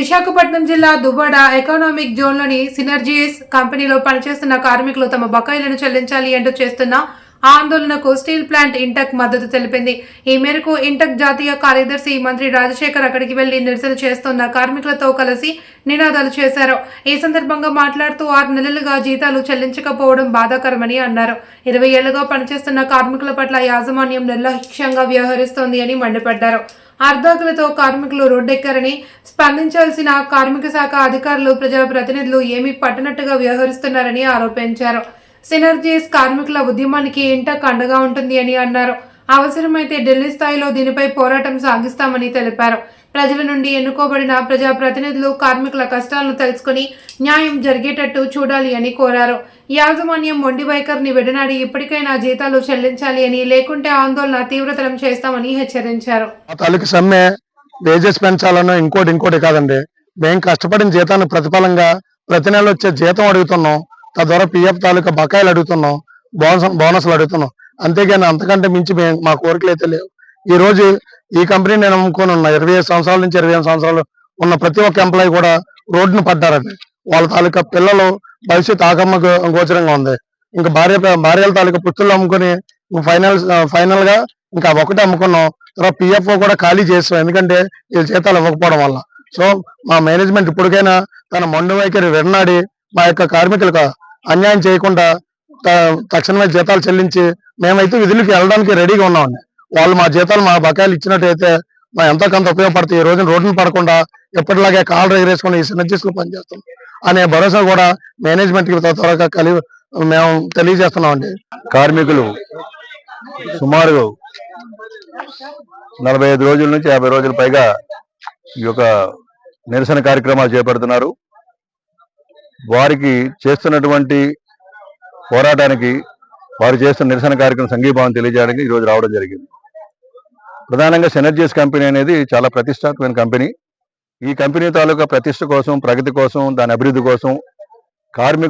విశాఖపట్నం జిల్లా Duvvada economic జోన్లోని synergies కంపెనీలో పనిచేస్తున్న కార్మికులు తమ బకాయిలను చెల్లించాలి అంటూ చేస్తున్న ఆందోళనకు స్టీల్ ప్లాంట్ ఇంటక్ మద్దతు తెలిపింది. ఈ మేరకు ఇంటక్ జాతీయ కార్యదర్శి మంత్రి రాజశేఖర్ అక్కడికి వెళ్ళి నిరసన చేస్తున్న కార్మికులతో కలిసి నినాదాలు చేశారు. ఈ సందర్భంగా మాట్లాడుతూ ఆరు నెలలుగా జీతాలు చెల్లించకపోవడం బాధాకరమని అన్నారు. ఇరవై ఏళ్ళుగా పనిచేస్తున్న కార్మికుల పట్ల యాజమాన్యం నిర్లక్ష్యంగా వ్యవహరిస్తోంది అని మండిపడ్డారు. అర్ధాకులతో కార్మికులు రోడ్డెక్కారని స్పందించాల్సిన కార్మిక శాఖ అధికారులు ప్రజాప్రతినిధులు ఏమీ పట్టనట్టుగా వ్యవహరిస్తున్నారని ఆరోపించారు. సినర్జీస్ కార్మికుల ఉద్యమానికి ఇంటక్ అండగా ఉంటుంది అని అన్నారు. అవసరమైతే ఢిల్లీ స్థాయిలో దీనిపై పోరాటం సాగిస్తామని తెలిపారు. ప్రజల నుండి ఎన్నుకోబడిన ప్రజాప్రతినిధులు కార్మికుల కష్టాలను తెలుసుకుని న్యాయం జరిగేటట్టు చూడాలి అని కోరారు. యాజమాన్యం మొండి వైఖరిని విడనాడి ఇప్పటికైనా జీతాలు చెల్లించాలి అని లేకుంటే ఆందోళన తీవ్రతరం చేస్తామని హెచ్చరించారు. తాలూకు సమ్మె వేజెస్ పెంచాలనో ఇంకోటి ఇంకోటి కాదండి. మేము కష్టపడిన జీతాన్ని ప్రతిఫలంగా ప్రతి నెల వచ్చే జీతం అడుగుతున్నాం. తద్వారా పిఎఫ్ తాలూకా బకాయిలు అడుగుతున్నాం. బోనస్ బోనస్లు అడుగుతున్నాం. అంతేగాని అంతకంటే మించి మా కోరికలు అయితే లేవు. ఈ రోజు ఈ కంపెనీ నేను అమ్ముకొని ఉన్న ఇరవై ఐదు సంవత్సరాల నుంచి ఇరవై ఐదు సంవత్సరాలు ఉన్న ప్రతి ఒక్క ఎంప్లాయీ కూడా రోడ్డును పడ్డారండి. వాళ్ళ తాలూకా పిల్లలు భవిష్యత్ ఆగమ్మ గోచరంగా ఉంది. ఇంకా భార్య భార్యల తాలూకా పుత్రులు అమ్ముకొని ఫైనల్ ఫైనల్గా ఇంకా ఒకటి అమ్ముకున్నాం. తర్వాత పిఎఫ్ఓ కూడా ఖాళీ చేసాం. ఎందుకంటే వీళ్ళ జీతాలు ఇవ్వకపోవడం వల్ల. సో మా మేనేజ్మెంట్ ఇప్పటికైనా తన మొండు వైఖరి విన్నాడి మా యొక్క కార్మికులకు అన్యాయం చేయకుండా తక్షణమే జీతాలు చెల్లించి మేమైతే విధులకు వెళ్ళడానికి రెడీగా ఉన్నామండి. వాళ్ళు మా జీతాలు మా బకాయిలు ఇచ్చినట్టయితే మా ఎంతో కొంత ఉపయోగపడతాయి. ఈ రోజున రోడ్డును పడకుండా ఎప్పటిలాగే కాళ్ళు ఎగరేసుకుని ఈ సినర్జీస్లో పనిచేస్తాం. అనే భరోసా కూడా మేనేజ్మెంట్కి త్వరగా కలిగి మేము తెలియజేస్తున్నామండి. కార్మికులు సుమారు నలభై ఐదు రోజుల నుంచి యాభై రోజుల పైగా ఈ యొక్క నిరసన కార్యక్రమాలు చేపడుతున్నారు. వారికి చేస్తున్నటువంటి పోరాటానికి వారు చేస్తున్న నిరసన కార్యక్రమం సంఘీభావం తెలియజేయడానికి ఈరోజు రావడం జరిగింది. ప్రధానంగా సెనర్జీస్ కంపెనీ అనేది చాలా ప్రతిష్టాత్మకమైన కంపెనీ ఈ కంపెనీ తాలూకా ప్రతిష్ట కోసం ప్రగతి కోసం దాని అభివృద్ధి కోసం కార్మికు